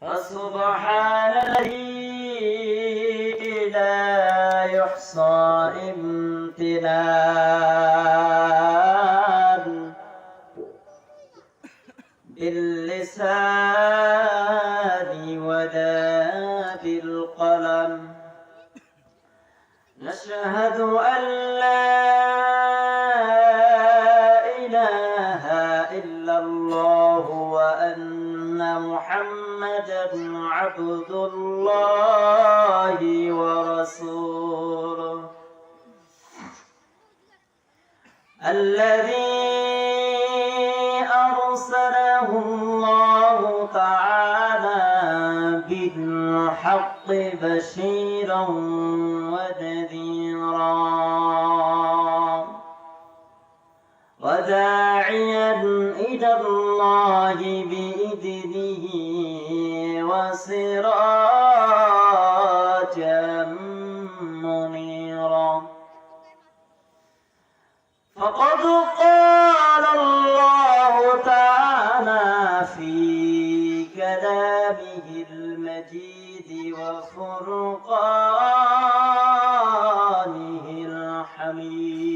فسبحان الذي لا يحصى امتنان الله ورسوله. الذي أرسله الله تعالى بالحق بشيرا ونذيرا. وداعيا وسراجا منيرا. فقد قال الله تعالى في كلامه المجيد وفرقانه الحميد.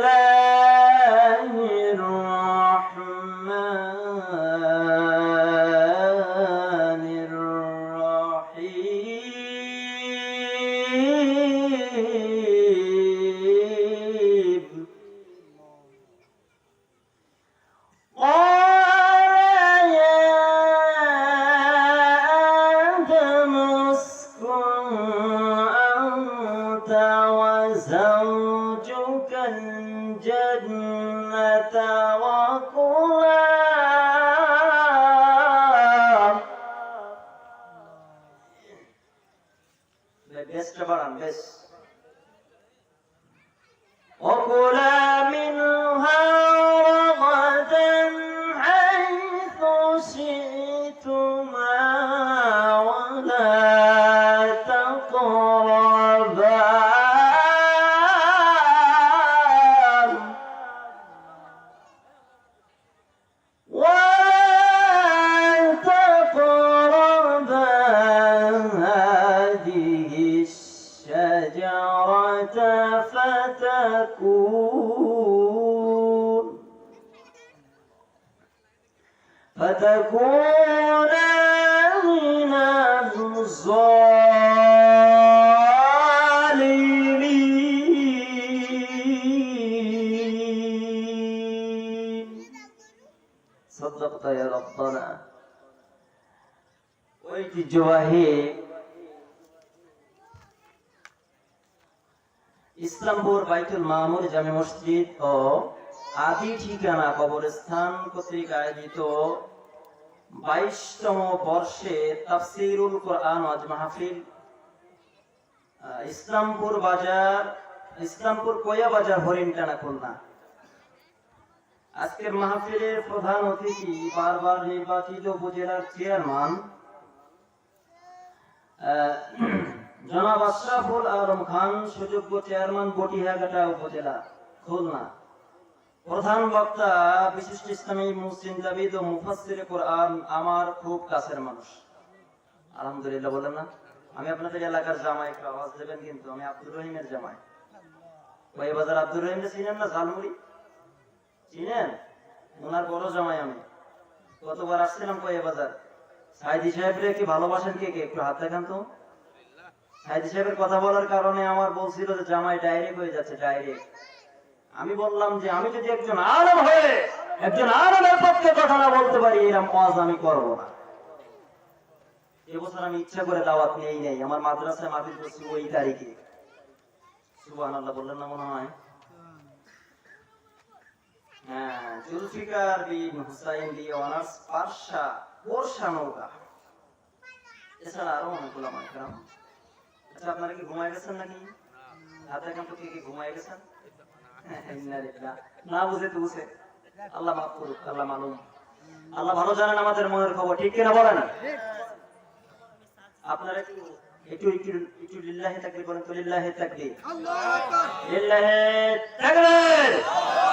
বেস্টটা বাড়ান বেশ অকুলা ঐতিহ্যবাহী ইসলামপুর বাইতুল মামুর জামে মসজিদ ও আদি ঠিকানা কবরস্থান কর্তৃক আয়োজিত বাইশতম বর্ষে তাফসিরুল কোরআন মাহফিল। ইসলামপুর বাজার, ইসলামপুর কোয়া বাজার, হরিণটানা খুলনা। আজকের মাহফিলের প্রধান অতিথি বারবার নির্বাচিত উপজেলার চেয়ারম্যান জনাব আশরাফুল আলম খান সুযোগ্য চেয়ারম্যান বটিহাঘাটা উপজেলা, খুলনা। প্রধান বক্তা, বিশিষ্ট ইসলামী মুসলিম জাবিদ ও মুফাসসির কোরআন, আমার খুব কাছের মানুষ। আলহামদুলিল্লাহ, বলেন না। আমি আপনাদের এলাকার জামাই, একটু আওয়াজ দেবেন কিন্তু আমি আব্দুর রহিমের জামাই। ওই বাজার আব্দুর রহিমকে চিনেন না, ঝালমুড়ি? চিনেন? ওনার বড় জামাই আমি। কতবার আসছিলাম কয়ে বাজার? সাইদি সাহেবরে কি ভালোবাসেন কে কে একটু হাত দেখান তো। সাইদি সাহেবের কথা বলার কারণে আমার বলছিল যে, জামাই ডাইরেক্ট হয়ে যাচ্ছে ডাইরেক্ট আমি বললাম যে, আমি যদি একজন আলম হয়ে একজন আলমের পক্ষে কথা না বলতে পারি এরকম কাজ আমি করব না। এবছর আমি ইচ্ছা করে দাওয়াত নেই নেই। আমার মাদ্রাসায় মাহফিল করছি ওই তারিখে। সুবহানাল্লাহ, বললেন না মনে হয়? হ্যাঁ জুলফিকার বিন হুসাইন দিয়ে অনার্স পার্সা বর্ষা নৌকা। এছাড়া আরও অনেকগুলো মাইক্রাম আচ্ছা আপনারা কি ঘুমায় গেছেন নাকি? হাত দেখেন তো কি ঘুমায় গেছেন? না বুঝে তো বুঝে। আল্লাহ মাফ করুক আল্লাহ মালুম। আল্লাহ ভালো জানেন আমাদের মনের খবর ঠিক কিনা বলেন? আপনারা একটু একটু একটু একটু লিল্লাহি তাকবীর বলেন তো লিল্লাহি তাকবীর। লিল্লাহি তাকবীর লিল্লাহি তাকবীর! আল্লাহু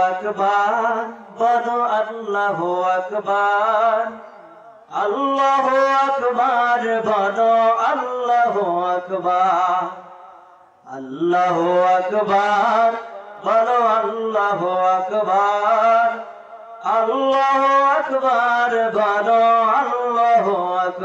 আকবার, বলো আল্লাহু আকবার। আল্লাহু আকবার, বলো আল্লাহু আকবার। আল্লাহু আকবার, বলো আল্লাহু আকবার। আল্লাহু আকবার আল্লাহু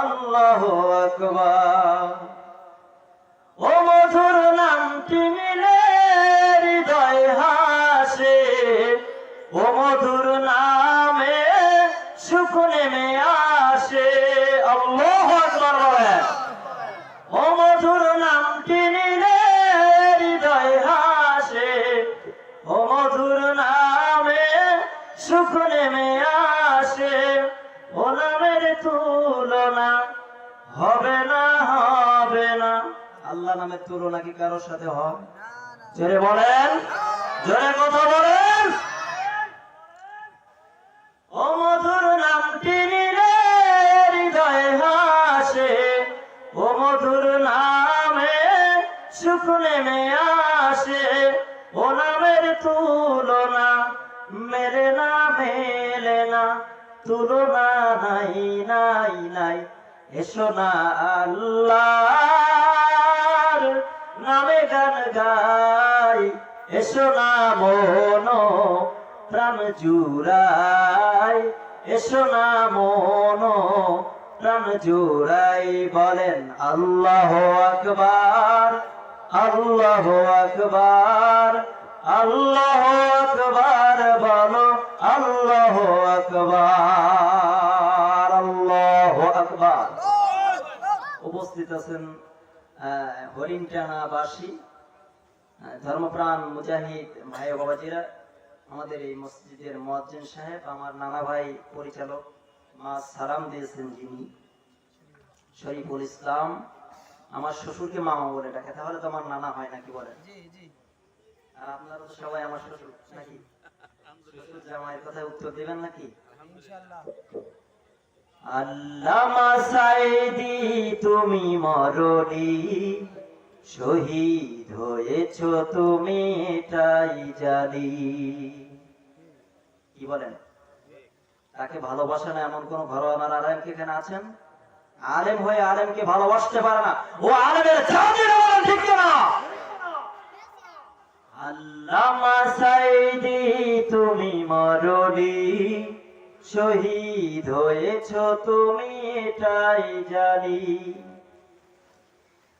আল্লাহ আকবার। ও মধুর নামটি নিলে হৃদয় হাসে। ও মধুর নামে সুখ নেমে আসে। আল্লাহ আকবার আল্লাহ নামের তুলনা কি কারোর সাথে হয়? জোরে বলেন, জোরে কথা বলেন। ও মধুর নামটি নিলে হৃদয় হাসে ও মধুর নামে সুখ নেমে আসে ও নামের তুলনা মেরে না, মেলে না, তুলনা নাই নাই নাই। এসো না আল্লাহর নামে গান গাই এসো না মন, প্রাণ জুড়াই। এসো না মন, প্রাণ জুড়াই, বলেন আল্লাহ আকবার আল্লাহ আকবার আল্লাহ আকবার, বলো আল্লাহ আকবার আল্লাহ আকবার। উপস্থিত আছেন আহ, ধর্মপ্রাণ মুজাহিদ ভাই বাবাজিরা আমাদের এই মসজিদের মুয়াজ্জিন সাহেব আমার নানা ভাই পরিচালক মা সালাম দিয়েছেন যিনি শরীফুল ইসলাম। আমার শ্বশুরকে মামা বলে ডাকে তাহলে তো আমার নানা হয় নাকি বলেন আর আপনারা তো সবাই আমার শ্বশুর নাকি? শ্বশুর জামাইয়ের কথায় উত্তর দেবেন নাকি? আল্লামা সাইদি, তুমি মরণি। শহীদ হয়েছ তুমি, এটাই জানি। কি বলেন? তাকে ভালোবাসে না এমন কোন ঘরোয়ানার আলেম কি এখানে আছেন? আলেম হয়ে আলেমকে ভালোবাসতে পারে না। ও আলেমের জাতি ঠিক না আল্লামা সাইদি, তুমি মরণি। শহীদ হয়েছ তুমি এটাই জানি।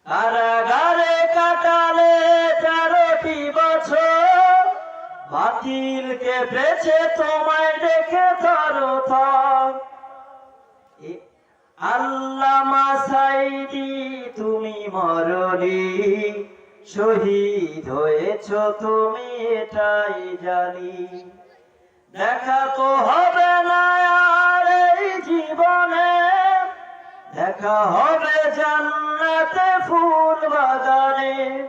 কারাগারে কাটালে তেরোটি বছর বাতিলকে বেছে তোমায় দেখে এ- আল্লামা সাইদি, তুমি মরলি শহীদ হয়েছ তুমি এটাই জানি। দেখা তো হবে না আর এই জীবনে। দেখা হবে জান্নাতে ফুল বাগানে।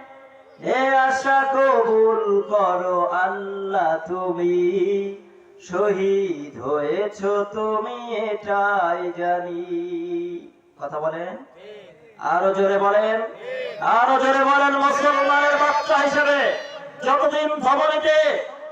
এ আশা কবুল করো আল্লাহ তুমি। শহীদ হয়েছ তুমি, এটাই জানি। কথা বলেন? আরও জোরে বলেন? আরও জোরে বলেন মুসলমানের বাচ্চা হিসেবে। যতদিন ধমনীতে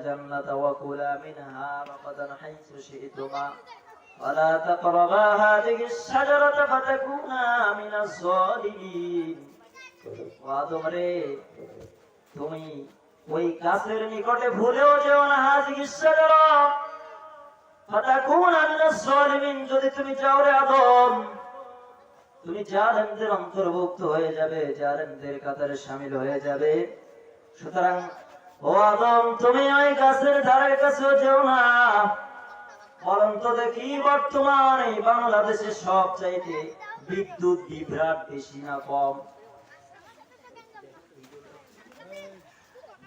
الجنة وكلا منها رغدا حيث شئتما ولا تقربا هذه الشجرة فتكونا من الظالمين وآدم রে তুমি ওই গাছের নিকটে ভুলেও যেও না হাজির সাজারা ফাতাকুনা মিনাজ জালিমিন যদি তুমি যাও রে আদম তুমি জালেমদের অন্তর্ভুক্ত হয়ে যাবে জালেমদের কাতারে শামিল হয়ে যাবে সুতরাং ও আদম, তুমি ওই গাছের ধারের কাছেও যেও না। তো দেখি বিদ্যুৎ বিভ্রাট বেশি না কম।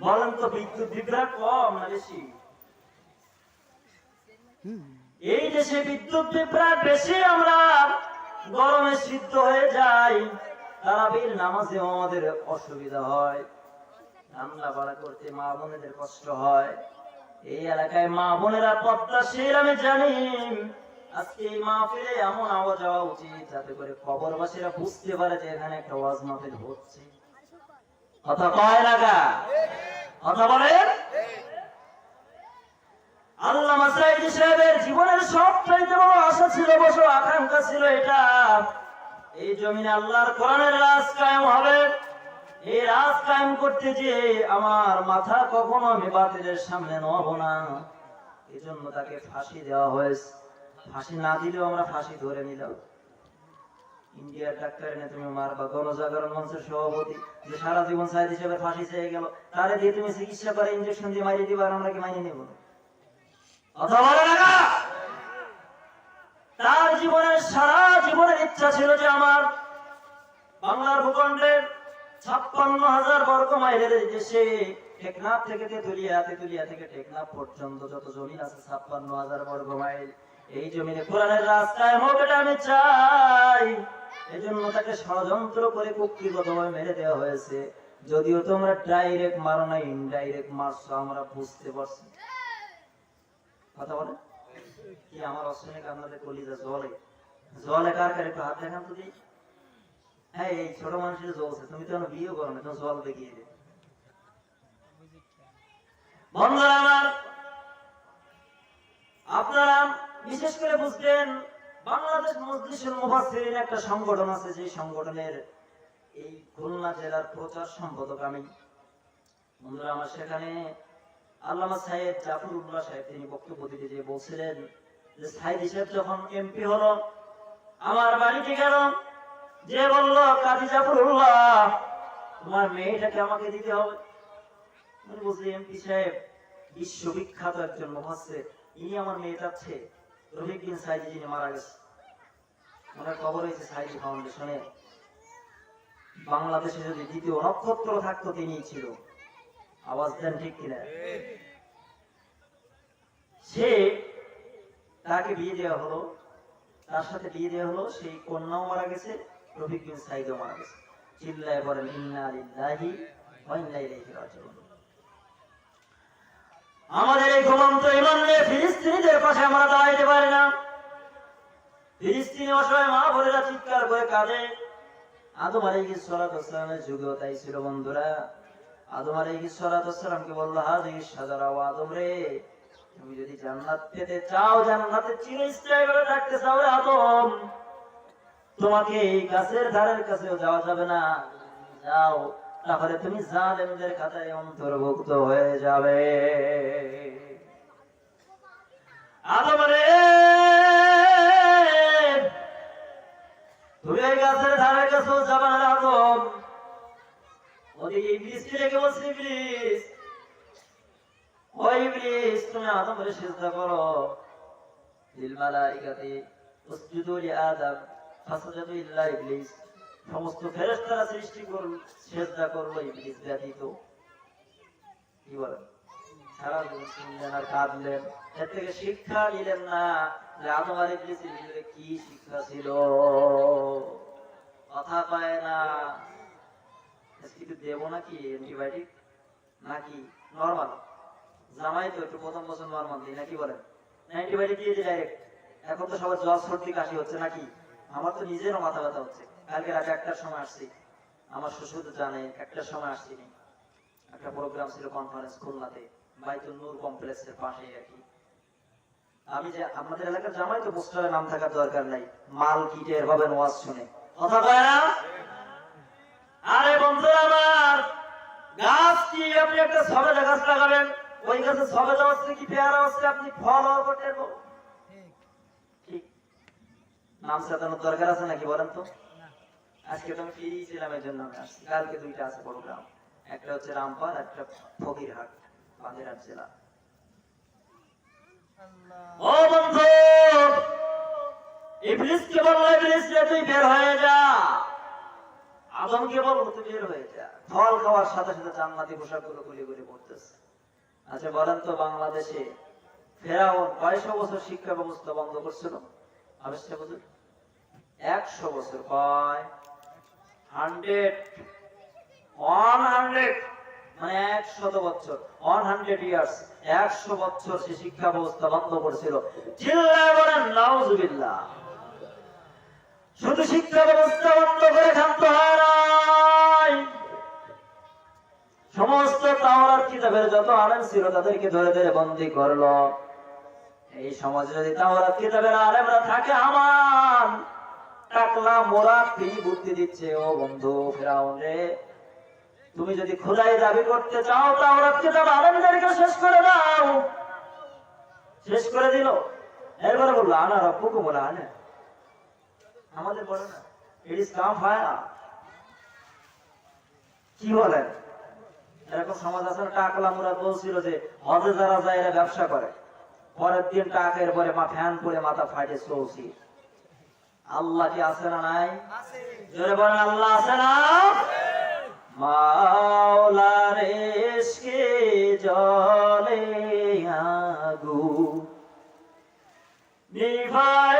বলেন তো বিদ্যুৎ বিভ্রাট কম না বেশি। এই দেশে বিদ্যুৎ বিভ্রাট বেশি, আমরা গরমে সিদ্ধ হয়ে যাই, তারাবির নামাজে আমাদের অসুবিধা হয়। রান্না বাড়া করতে মা বোনেদের কষ্ট হয়। এই এলাকায় মা বোনেরা পদ্মাশীল আমি জানি। আজকে এই মাহফিলে এমন আওয়াজ যাওয়া উচিত যাতে করে কবরবাসীরা বুঝতে পারে যে এখানে একটা ওয়াজ মাহফিল হচ্ছে। কথা কয় কথা বলেন? আল্লাহ সাহেবের জীবনের বড় আশা ছিল, বড় আকাঙ্ক্ষা ছিল এটা। এই জমিনে আল্লাহর কোরআনের রাজ কায়েম হবে। এই কায়েম করতে যে আমার মাথা কখনো আমি বাতিলের সামনে নব না। এই জন্য তাকে ফাঁসি দেওয়া হয়েছে। ফাঁসি না দিলেও আমরা ফাঁসি ধরে নিলাম। ইন্ডিয়ার তুমি মারবা, গণজাগরণ মঞ্চের সভাপতি। যে সারা জীবন সাহেদ হিসেবে ফাঁসি চেয়ে গেল, তারে দিয়ে তুমি চিকিৎসা করে ইঞ্জেকশন দিয়ে মারিয়ে দিবা আর আমরা কি মাইনে নেব? তার জীবনের সারা জীবনের ইচ্ছা ছিল যে আমার বাংলার ভূখণ্ডের ছাপ্পান্ন হাজার বর্গ মাইলের দেশে টেকনাফ থেকে তেতুলিয়া তেতুলিয়া থেকে টেকনাফ পর্যন্ত যত জমি আছে ছাপ্পান্ন হাজার বর্গ মাইল, এই জমিনে কোরআনের রাস্তায় হোক আমি চাই। এই জন্য তাকে ষড়যন্ত্র করে কুক্ষিগতভাবে মেরে দেওয়া হয়েছে। যদিও তোমরা ডাইরেক্ট মারো না ইনডাইরেক্ট মারছো, আমরা বুঝতে পারছি। কথা বলে? কি আমার অশ্বিনীকে আপনাদের কলিজা জলে? জলে কার কার একটু হাত দেখান তো দিই হ্যাঁ এই ছোট মানুষের জ্বলছে তুমি তো বিয়ে করো না তুমি জল দেখিয়ে দে বন্ধুরা আমার, আপনারা বিশেষ করে বুঝবেন, বাংলাদেশ মজলিসুল মুফাসসিরিন একটা সংগঠন আছে, যে সংগঠনের এই খুলনা জেলার প্রচার সম্পাদক আমি। বন্ধুরা আমার, সেখানে আল্লামা সাহেব জাফরুল্লাহ সাহেব তিনি বক্তব্য দিতে যে বলছিলেন যে সাহেব যখন এমপি হলো, আমার বাড়িতে গেল যে বলল, কাজী জাফরুল্লাহ, তোমার মেয়েটাকে আমাকে দিতে হবে। আমি বলছি এমপি সাহেব বিশ্ববিখ্যাত একজন মুফাসসির ইনি আমার মেয়ে চাচ্ছে। রফিক বিন সাইদি যিনি মারা গেছে। ওনার খবর হয়েছে সাইদি ফাউন্ডেশনে। বাংলাদেশে যদি দ্বিতীয় নক্ষত্র থাকতো তিনি ছিল। আওয়াজ দেন ঠিক কিনা? সে তাকে বিয়ে দেওয়া হলো। তার সাথে বিয়ে দেওয়া হলো। সেই কন্যাও মারা গেছে। আমাদের এই ঘুমন্ত ফিলিস্তিনিদের পাশে আমরা দাঁড়াইতে পারি না। ফিলিস্তিনি অসহায় মা চিৎকার করে কাঁদে। তাই ছিল বন্ধুরা। আদম রে, তুমি যদি জান্নাত পেতে চাও জান্নাতে চিরস্থায়ী ভাবে থাকতে চাও আদম। তোমাকে এই গাছের ধারের কাছেও যাওয়া যাবে না। যাও, তাহলে তুমি জালেমদের খাতায় অন্তর্ভুক্ত হয়ে যাবে। আদমরে তুমি এই গাছের ধারের কাছেও যাবে না আদম। আদম। সমস্ত সৃষ্টি করল করল ইবলিস ব্যতীত। কি বলেন? কথা পায় না। নাকি অ্যান্টিবায়োটিক নাকি জামাই তো একটু প্রথম বছর নর্মাল দিই নাকি বলেন? অ্যান্টিবায়োটিক দিয়ে দিই ডাইরেক্ট এখন তো সবার জ্বর, সর্দি, কাশি হচ্ছে নাকি? আমার তো নিজেরও মাথা ব্যথা হচ্ছে। কালকে রাতে একটার সময় আসছি। আমার শ্বশুর তো জানে একটা সময় আসছিনি। একটা প্রোগ্রাম ছিল কনফারেন্স খুলনাতে, বাইতুল নূর কমপ্লেক্সের পাশে আর কি। আমি যে আপনাদের এলাকার জামাই তো পোস্টারে নাম থাকার দরকার নাই। মাল কিটের ভাবেন ওয়াজ শুনে। কথা কয় না? আরে বন্ধু আমার, গাছ কি? আপনি একটা সবেদা গাছ লাগাবেন। ওই গাছে সবেদা হচ্ছে কি পেয়ারা হচ্ছে আপনি ফল হওয়ার পর নাম সাজানোর দরকার আছে নাকি বলেন তো? আজকে তো আমি ফ্রি ছিলাম জন্য আমি আসছি। কালকে দুইটা আছে প্রোগ্রাম একটা হচ্ছে রামপাল একটা ফকিরহাট বাগেরহাট জেলা। ও বন্ধু, ইবলিসকে তুই বের হয়ে যা। আদমকে বলল তুই বের হয়ে যা। ফল খাওয়ার সাথে সাথে জান্নাতি পোশাকগুলো গুলি গুলি পড়তেছে আচ্ছা বলেন তো বাংলাদেশে ফেরাউন কয়শো বছর শিক্ষা ব্যবস্থা বন্ধ করছিল? আবিষ্কার একশো বছর কয়? হান্ড্রেড। ওয়ান হান্ড্রেড মানে একশত বছর। One hundred years. একশো বছর সে শিক্ষা ব্যবস্থা বন্ধ করেছিল। শুধু শিক্ষা ব্যবস্থা বন্ধ করে ক্ষান্ত হয় নাই। সমস্ত তাওরার কিতাবের যত আলেম ছিল তাদেরকে ধরে ধরে বন্দি করল। এই সমাজে যদি তাওরাত কিতাবের আলেমরা থাকে আমার টাকলা মোরা ফ্রি বুদ্ধি দিচ্ছে, ও বন্ধু ফেরাউন রে। তুমি যদি খোদাই দাবি করতে চাও তাওরাত কিতাব আলেমদেরকে শেষ করে দাও। শেষ করে দিল। এরপরে বলল, আনা রব্বুকুম বলে আনে। আমাদের বলে না ইট ইস কাম ফায়া কি বলেন এরকম সমাজ আছে, টাকলা মুরা বলছিল যে, হজে যারা যায় এরা ব্যবসা করে। পরের দিন টাকের পরে মা ফ্যান পরে মাথা ফাটে চলছি আল্লাহ কি আছে না নাই? জোরে বলেন, আল্লাহ আছে না? মাওলার ইশকে জলে আগু। নিভাইলে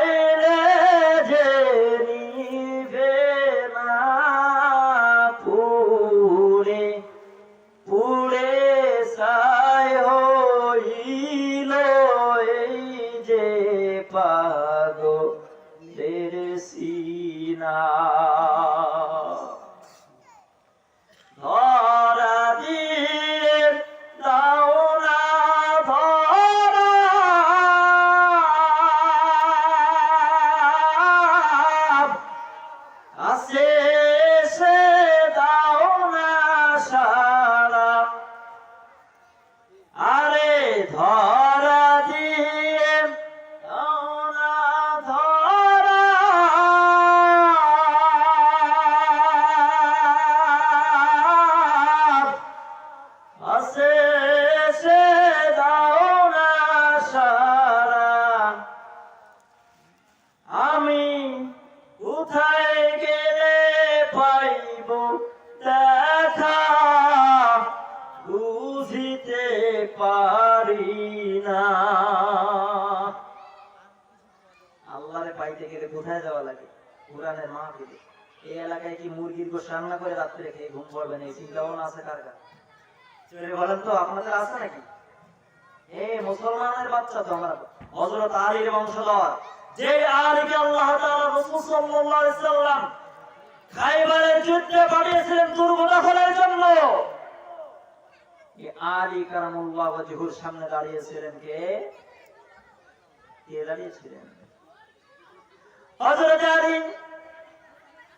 তো আপনাদের আছে নাকি? এ, মুসলমানের বাচ্চা তো আমরা। হযরত আলীর বংশধর, যে আলীকে আল্লাহ তাআলা রাসূল সাল্লাল্লাহু আলাইহি সাল্লাম খাইবারের যুদ্ধে পাঠিয়েছিলেন দুর্গ দখলের জন্য আলী কারামুল্লাহ ওয়াজহুর সামনে দাঁড়িয়েছিলেন কে? কে দাঁড়িয়েছিলেন? হযরত আলী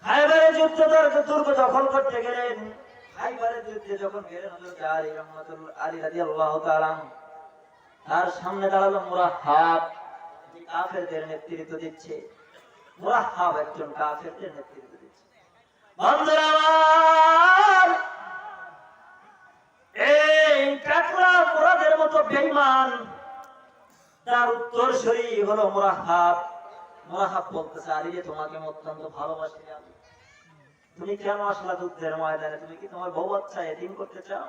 খাইবারের যুদ্ধে দুর্গ দখল করতে গেলেন। খাইবারের যুদ্ধে যখন হযরত আলী রহমাতুল্লাহ আলী রাদিয়াল্লাহু তাআলা তার সামনে দাঁড়াল মুরাহাব যে কাফেরদের নেতৃত্ব দিচ্ছে। মুরাহাব একজন কাফেরদের নেতৃত্ব দিচ্ছে। বন্ধুরা আমার, এই টাকলা মুরাদের মতো বেঈমান। তার হলো বলতেছে আলী তোমাকে অত্যন্ত ভালোবাসি আমি। তুমি কেন আসলা যুদ্ধের ময়দানে তুমি কি তোমার বউ বাচ্চা এদিন করতে চাও?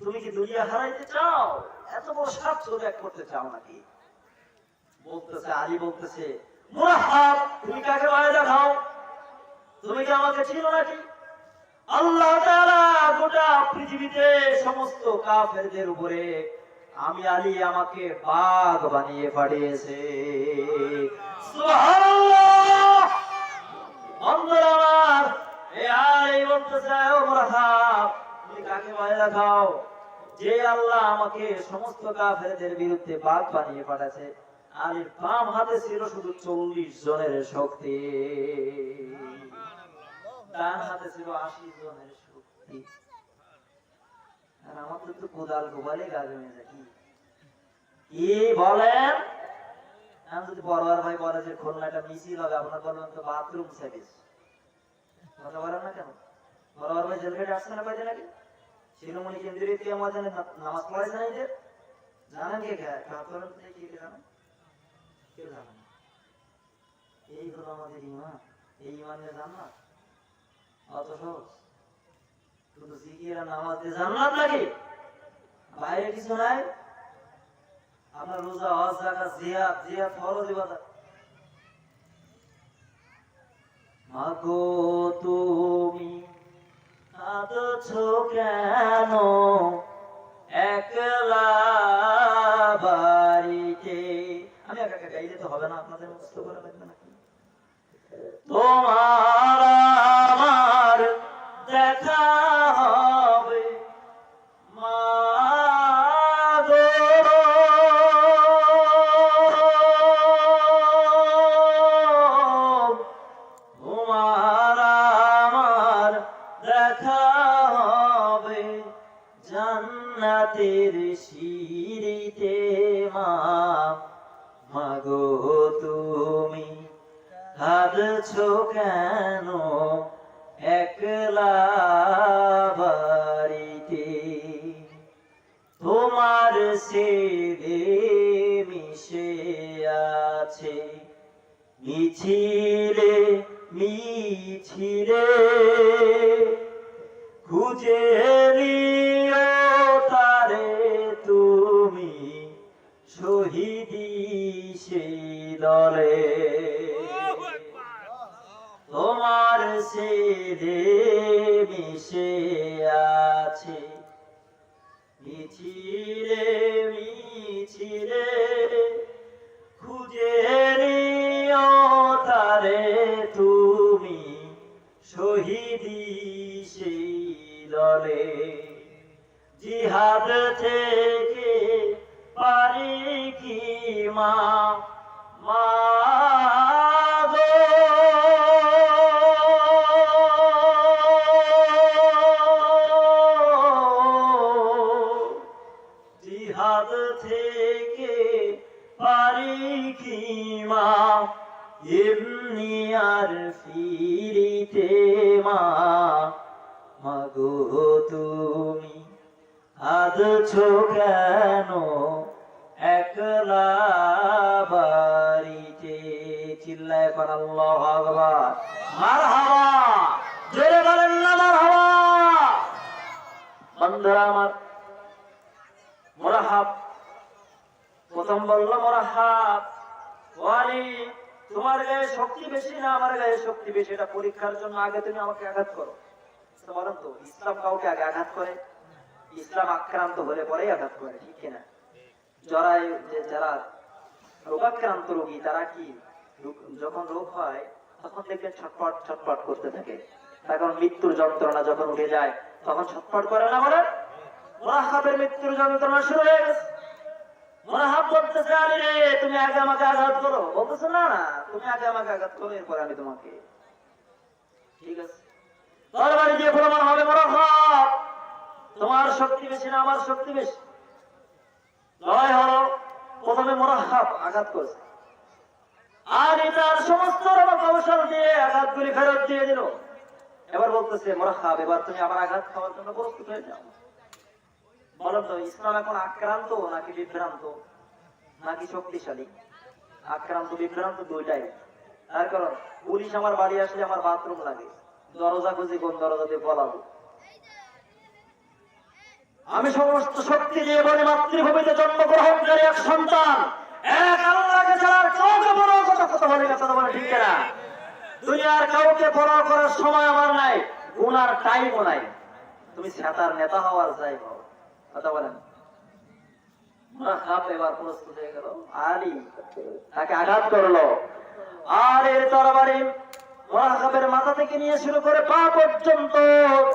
তুমি কি দুনিয়া হারাইতে চাও? এত বড় স্বার্থ ত্যাগ করতে চাও নাকি? বলতেছে, আলী বলতেছে, মুরাহাব, তুমি কাকে ভয় দেখাও? তুমি কি আমাকে চিনো নাকি? আল্লাহ তাআলা গোটা পৃথিবীতে সমস্ত কাফেরদের উপরে আমি আলী আমাকে বাঘ বানিয়ে পাঠিয়েছে। সুবহানাল্লাহ! বন্ধুরা আমার এই বলতেছে ও মুরাহাব তুমি কাকে ভয় দেখাও? যে আল্লাহ আমাকে সমস্ত কাফেরদের বিরুদ্ধে বাঘ বানিয়ে পাঠাচ্ছে, আর বাম হাতে ছিল শুধু চল্লিশ জনের শক্তি। ডান হাতে ছিল আশি জনের শক্তি। আমাদের তো কোদাল গোবালে গাছ কি? কি বলেন? আমি যদি বড়বার ভাই বলে যে খুলনাটা মিছিল হবে আপনার বলবেন তো বাথরুম সার্ভিস কথা বলেন না কেন? বড়বার ভাই জেলগেটে আসছে না কয়দিন আগে? শিরোমণি কেন্দ্রীয় ইতিহাস ময়দানে না- নামাজ পড়াইছে না যে জানেন কে কে? তোলেন দেখি কে জানেন? কেউ জানেন এই হলো আমাদের ইমান। এই ইমানের জান্নাত। অত সহজ শুধু জিকির দিয়ে জান্নাত নাকি? বাইরে কিছু নাই? আপনার রোজা, হজ ফরজ ইবাদত। মাগো তুমি কেন? একলা বাড়িতে। আমি একা একা গাইলে তো হবে না, আপনাদের লাগবে নাকি? তোমার আছে। মিছিলে মিছিলে খুঁজে নিও তারে তুমি, শহীদি সেই দলে। তোমার সেদে মিশে আছে। মিছিলে মিছিলে নিও তারে তুমি শহীদি সেই দলে জিহাদ থেকে পারি কি মা? মা পরীক্ষার জন্য আগে তুমি আমাকে আঘাত করো। বলেন তো? ইসলাম কাউকে আগে আঘাত করে? ইসলাম আক্রান্ত হলে পরেই আঘাত করে, ঠিক কিনা? জরায় যে যারা রোগাক্রান্ত রোগী, তারা কি যখন রোগ হয়, তখন দেখবেন ছটপট ছটপট করতে থাকে। এখন মৃত্যুর যন্ত্রণা যখন উঠে যায়, তখন ছটপট করে না বলেন? মোরাহাবের মৃত্যুর যন্ত্রণা শুরু হয়ে গেছে। মোরাহাব বলতেছে, আরে তুমি আগে আমাকে আঘাত করো। বলতেছে না, তুমি আগে আমাকে আঘাত করো, এরপর আমি তোমাকে ঠিক তোমার শক্তি বেশি না, আমার শক্তি বেশি। লড়াই হলো, প্রথমে মোরাহাব আঘাত করেছে। আর এটার সমস্ত রকম কৌশল দিয়ে আঘাতগুলি ফেরত দিয়ে দিল। এবার বলতেছে, মোরাহাব, এবার তুমি আমার আঘাত খাওয়ার জন্য প্রস্তুত হয়ে যাও। বলো তো, ইসলাম এখন আক্রান্ত নাকি বিভ্রান্ত? নাকি শক্তিশালী? আক্রান্ত, বিভ্রান্ত দুইটাই। তার কারণ, পুলিশ আমার বাড়ি আসলে আমার বাথরুম লাগে। দরজা খুঁজি কোন দরজা দিয়ে বলাবো আমি সমস্ত শক্তি দিয়ে বলে, মাতৃভূমিতে জন্মগ্রহণকারী এক সন্তান। এক আল্লাহকে ছাড়া কাউকে বড় কথা কথা বলে কথা বলে ঠিক না দুনিয়ার কাউকে বড় করার সময় আমার নাই, গুনার টাইমও নাই। তুমি সেতার নেতা হওয়ার যাই হও কথা বলেন। এবার প্রস্তুত হয়ে গেল। আলী তাকে আঘাত করল। আর এর তরবারি মোরাকাবের মাথা থেকে নিয়ে শুরু করে পা পর্যন্ত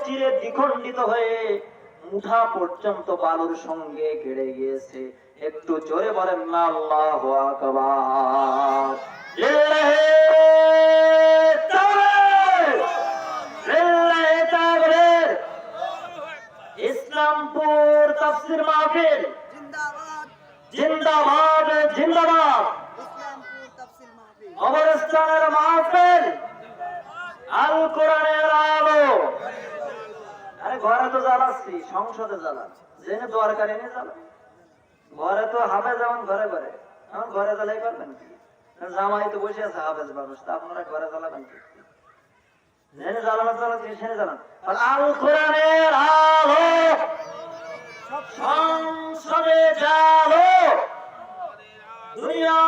চিরে দ্বিখণ্ডিত হয়ে মুঠা পর্যন্ত বালুর সঙ্গে কেড়ে গিয়েছে। একটু জোরে বলেন না আল্লাহ আকবার! ইসলামপুর তাফসির মাহফিল। জিন্দাবাদ। কবরস্থানের মাহফিল। আল কোরআনের আলো। আরে ঘরে তো জ্বালাচ্ছি সংসদে জ্বালাচ্ছি জেনে দরকার এনে জ্বালা। ঘরে তো হাবে যেমন ঘরে ঘরে। আমার ঘরে জ্বালাই পারবেন কি? জামাই তো বসে আছে, হাফেজ মানুষ, তা আপনারা ঘরে জ্বালাবেন কি? জেনে জ্বালানো জ্বালাচ্ছি সেনে জ্বালান। আল কোরআনের আলো। সংসদে জ্বালো। দুনিয়া